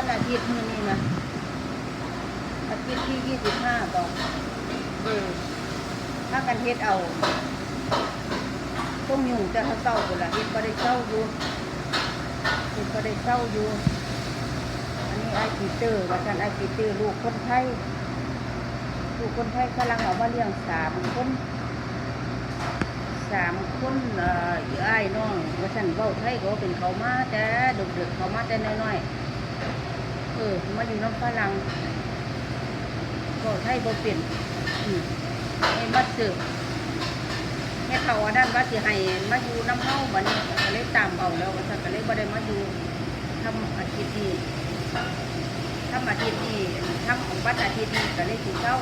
วันอาทิตย์มื้อนี้นะอาทิตย์ที่ยี่สิบห้าบอกเออถ้ากันเฮ็ดเอาต้องยุ่งจะเขาเศร้ากูละเฮ็ดก็ได้เศร้าอยู่เฮ็ดก็ได้เศร้าอยู่ อันนี้ไอปีเตอร์ว่าท่านไอปีเตอร์ลูกคนไทยลูกคนไทยกำลังเอามาเลี้ยงสามคนสามคนเอ่ออยู่อ้ายน้องว่าฉันเบ้าไทยก็เป็นเขามาแต่ดึกๆเขามาแต่น้อยๆ เออมาอยู่น้ำฝรั่งเบ้าไทยบ่เป็นอืมไอ้มาสืบแม่เขาอันนั้นว่าสิให้มาอยู่น้ำเฮาบันก็เลยตามเอาแล้วว่าฉันก็เลยบ่ได้มาอยู่ทำอาชีพนี้ทำอาชีพนี้ทำของวัดอาทิตย์นี้ก็เลยสิเข้า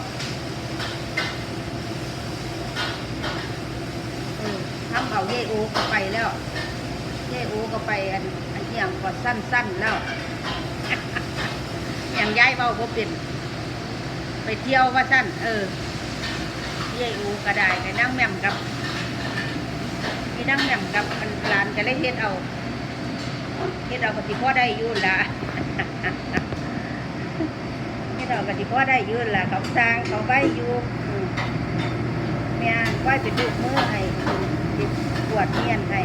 ทำเอาเยโอก็ไปแล้ว เยโอก็ไปอันอันเอียงก็สั้นๆแล้ว อย่างย้ายเบาก็เป็น ไปเที่ยวว่าสั้นเออเยโอก็ได้ไปนั่งแหม่มกับพี่นั่งแหม่มกับอันลานก็เลยเฮ็ดเอาเฮ็ดเอาก็สิพ่อได้อยู่ละเฮ็ดเอาก็สิพ่อได้อยู่ละเขาสร้างเขาไว้อยู่อืมแม่ไหว้เป็นลูกมือให้เด็กปวดเมียนให้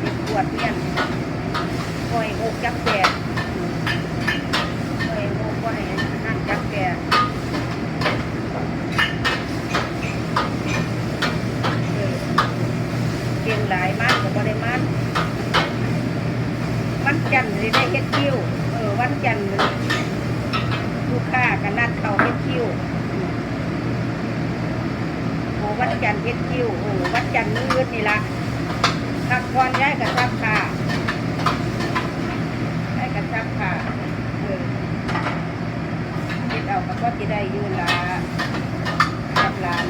เด็กปวดเมียนปล่อยอกจับแกปล่อยอกปล่อยนั่นจับแก่เออเก่งหลายมากก็บ่ได้มากวันจันทร์เลยได้เฮ็ดคิวเออวันจันทร์ ลูกค้าก็นัดเขาเฮ็ดคิวโอ้วันจันเฮ็ดคิวโอ้วันจันทร์มืดนี่ละพักก่อนย้ายกับซักผ้าย้ายกับซักผ้าเออเฮ็ดเอาก็พอสิได้ยู่ละกับหลาน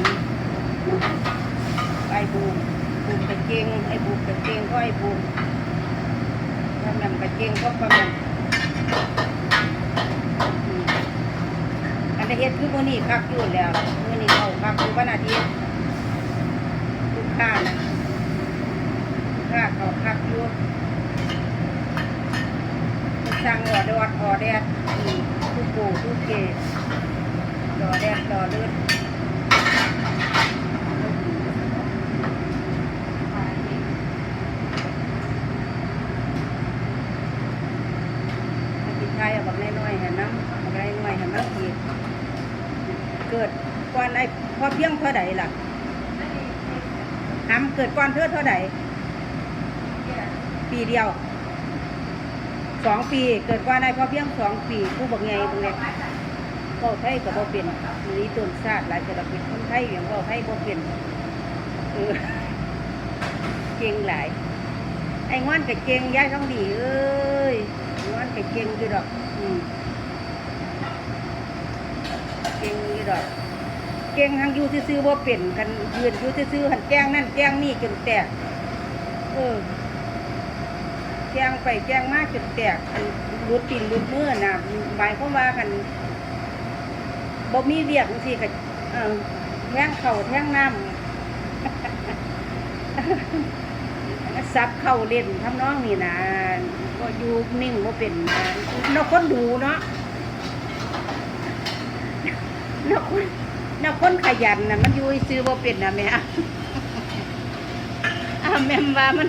ไอ้บูมบูมกระเจงไอ้บูมกระเจงก็ไอ้บูมถ้ามันกระเจงก็ประมาณอืม อันนี้เฮ็ดคือมื้อนี้คักอยู่แล้วมื้อนี้เอาคักคือวันอาทิตย์ลูกค้านะลูกค้าเขาคักอยู่สั่งออเดอร์ออเดอร์อืมทุกปูทุกเกตต่อแดดต่อเลือดกินไทยเอาบักน้อยๆเห็นน้ำบักน้อยๆเห็นน้ำอีก เกิดก่อนไอ้พอเพียงเท่าใดล่ะทำเกิดก่อนเธอเท่าไหร่ปีเดียวสองปีเกิดก่อนนายพอเพียงสองปีผู้บอกไงตรงนี้ก็ไทยกับบ่เป็นมีต้นชาติหลายจะเป็นคนไทยอย่างบ่ไทยบ่เป็นเออเก่งหลายไอ้งอนกับเก่งย้ายท้องดีเอ้ยงอนกับเก่งอยู่ดอก อืมเก่งอยู่ ดอกเก่งทางยูซื่อว่าเป็นกันยืนยูซื่อหันแกล้งนั่นแกล้งนี่จนแตก เออแกล้งไปแกล้งมากจนแตกอันรุดตีนรุดมือน่ะหมายความว่ากันบ่มีเรียกสิกับเออแท่งเข่าแท่งน้ำซับเข่าเล่นทำน้องนี่นะก็อยู่นิ่งว่าเป็นนกคนดูเนาะ นกคนนักคนขยันนะมันอยู่ซื้อบ่เป็นนะแม่อ่าแม่ว่ามัน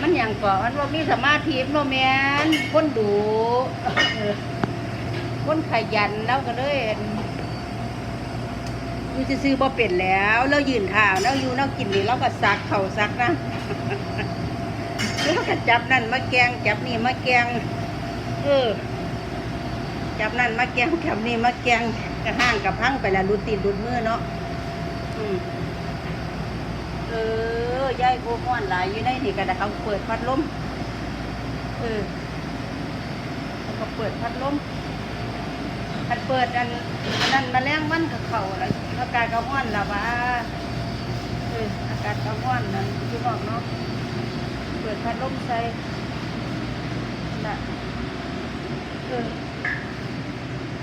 มันอย่างก่อมันว่ามีสมาธิมันแม่นคนดูคนขยันแล้วก็เลยอยู่ซื้อบ่เป็นแล้วแล้วยืนข่าวแล้วอยู่แล้วกินนี่เราก็ซักเข่าซักนะแล้วก็จับนั่นมาแกงจับนี่มาแกงเออจับนั่นมาแกงจับนี่มาแกง กระห้างกับพังไปละรุดตีนรุดมือเนาะอืมเออยายโกม้อนหลายอยู่ในนี่ก็ได้เขาเปิดพัดลมเออเขาเปิดพัดลมคันเปิดอันนั่นมาแรงมันกับเขาแล้วอากาศก็ร้อนละว่าเอออากาศก็ร้อนนั่นที่บอกเนาะเปิดพัดลมใส่น่ะเออ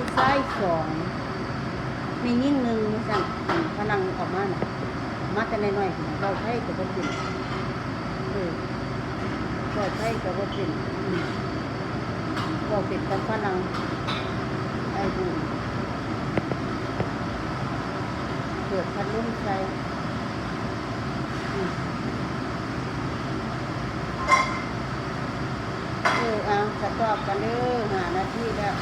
ผู้ชายสองมียิ่งหนึ่งสั่นพนังออกมาน่ะมาแต่น้อยๆเราไทยกับบ่เป็นเออเราไทยกับบ่เป็นอืมเราเป็นกับพนังไอ้ดูเกิดพันลุ่มใจเออเอาสตอบกันเด้อหานาที่แล้ว